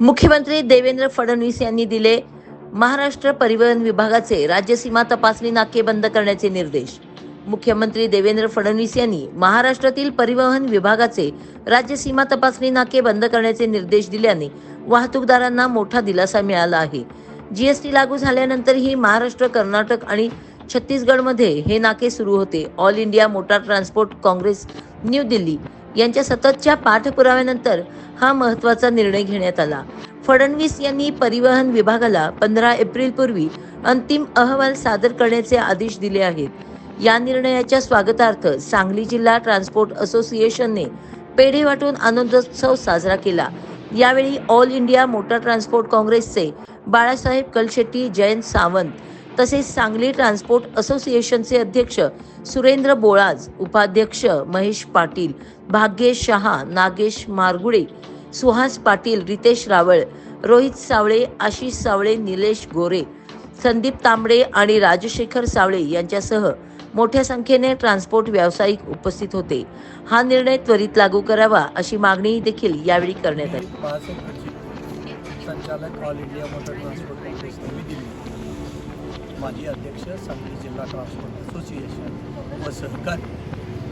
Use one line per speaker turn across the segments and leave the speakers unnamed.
मुख्यमंत्री देवेंद्र फडणवीस यांनी दिले महाराष्ट्र परिवहन विभागाचे राज्यसीमा तपासणी नाके बंद करण्याचे निर्देश. मुख्यमंत्री देवेंद्र फडणवीस यांनी महाराष्ट्रातील परिवहन विभागाचे राज्यसीमा तपासणी नाके बंद करण्याचे निर्देश दिल्याने वाहतूकदारांना मोठा दिलासा मिळाला आहे. जीएसटी लागू झाल्यानंतरही महाराष्ट्र कर्नाटक आणि छत्तीसगडमध्ये हे नाके सुरू होते. All India motor transport Congress new Delhi यांच्या सततच्या पाठपुराव्यानंतर हा महत्त्वाचा निर्णय घेण्यात आला. फडणवीस यांनी परिवहन विभागाला पंधरा एप्रिल पूर्वी अंतिम अहवाल सादर करण्याचे आदेश दिले आहेत. या निर्णयाच्या स्वागतार्थ सांगली जिल्हा ट्रान्सपोर्ट असोसिएशनने पेढे वाटून आनंदोत्सव साजरा केला. यावेळी ऑल इंडिया मोटर ट्रान्सपोर्ट काँग्रेसचे बाळासाहेब कलशेट्टी जयंत सावंत तसेच सांगली ट्रान्सपोर्ट असोसिएशनचे अध्यक्ष सुरेंद्र बोळाज उपाध्यक्ष महेश पाटील भाग्येश शहा नागेश मारगुडे सुहास पाटील रितेश रावळ रोहित सावळे आशिष सावळे निलेश गोरे संदीप तांबडे आणि राजशेखर सावळे यांच्यासह मोठ्या संख्येने ट्रान्सपोर्ट व्यावसायिक उपस्थित होते. हा निर्णय त्वरित लागू करावा अशी मागणी देखील यावेळी करण्यात आली.
संचालक ऑल इंडिया मोटर ट्रान्सपोर्ट माजी अध्यक्ष सांगली जिल्हा ट्रान्सपोर्ट असोसिएशन व सहकारी.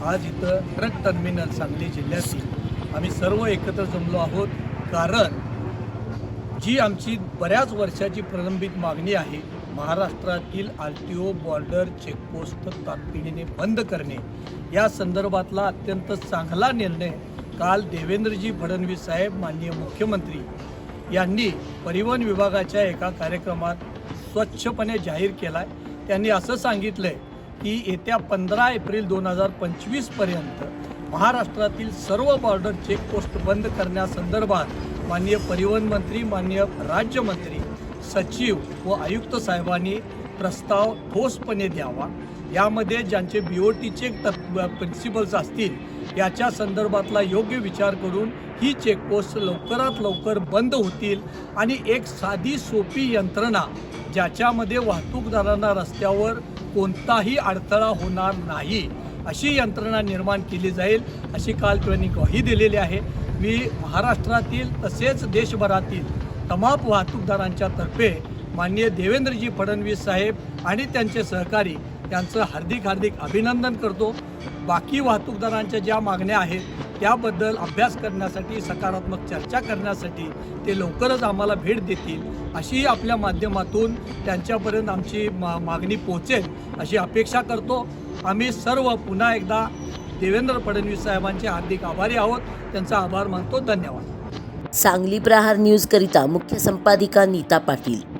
आज इथं ट्रक टर्मिनल सांगली जिल्ह्यातील आम्ही सर्व एकत्र जमलो आहोत कारण जी आमची बऱ्याच वर्षाची प्रलंबित मागणी आहे महाराष्ट्रातील R T O border check post तातडीने बंद करणे. या संदर्भातला अत्यंत चांगला निर्णय काल देवेंद्रजी फडणवीस साहेब माननीय मुख्यमंत्री यांनी परिवहन विभागाच्या एका कार्यक्रमात स्वच्छपणे जाहीर केला आहे त्यांनी असं सांगितलं आहे की येत्या पंधरा एप्रिल दोन हजार पंचवीसपर्यंत महाराष्ट्रातील सर्व बॉर्डर चेकपोस्ट बंद करण्यासंदर्भात माननीय परिवहन मंत्री माननीय राज्यमंत्री सचिव व आयुक्त साहेबांनी प्रस्ताव ठोसपणे द्यावा. यामध्ये ज्यांचे बी ओ टीचे प्रिन्सिपल्स असतील याच्या संदर्भातला योग्य विचार करून ही चेकपोस्ट लवकरात लवकर बंद होतील आणि एक साधी सोपी यंत्रणा ज्याच्यामध्ये वाहतूकदारांना रस्त्यावर कोणताही अडथळा होणार नाही अशी यंत्रणा निर्माण केली जाईल अशी काल त्यांनी ग्वाही दिलेली आहे. मी महाराष्ट्रातील तसेच देशभरातील तमाम वाहतूकदारांच्या तर्फे माननीय देवेंद्रजी फडणवीस साहेब आणि त्यांचे सहकारी यांचं हार्दिक हार्दिक अभिनंदन करतो. बाकी वाहतूकदारांच्या ज्या मागण्या आहेत त्याबद्दल अभ्यास करण्यासाठी सकारात्मक चर्चा करण्यासाठी ते लवकरच आम्हाला भेट देतील अशी आपल्या माध्यमातून त्यांच्यापर्यंत आमची मा मागणी पोहोचेल अशी अपेक्षा करतो. आम्ही सर्व पुन्हा एकदा देवेंद्र फडणवीस साहेबांचे हार्दिक आभारी आहोत. त्यांचा आभार मानतो. धन्यवाद.
सांगली प्रहार न्यूज करिता मुख्य संपादिका नीता पाटील.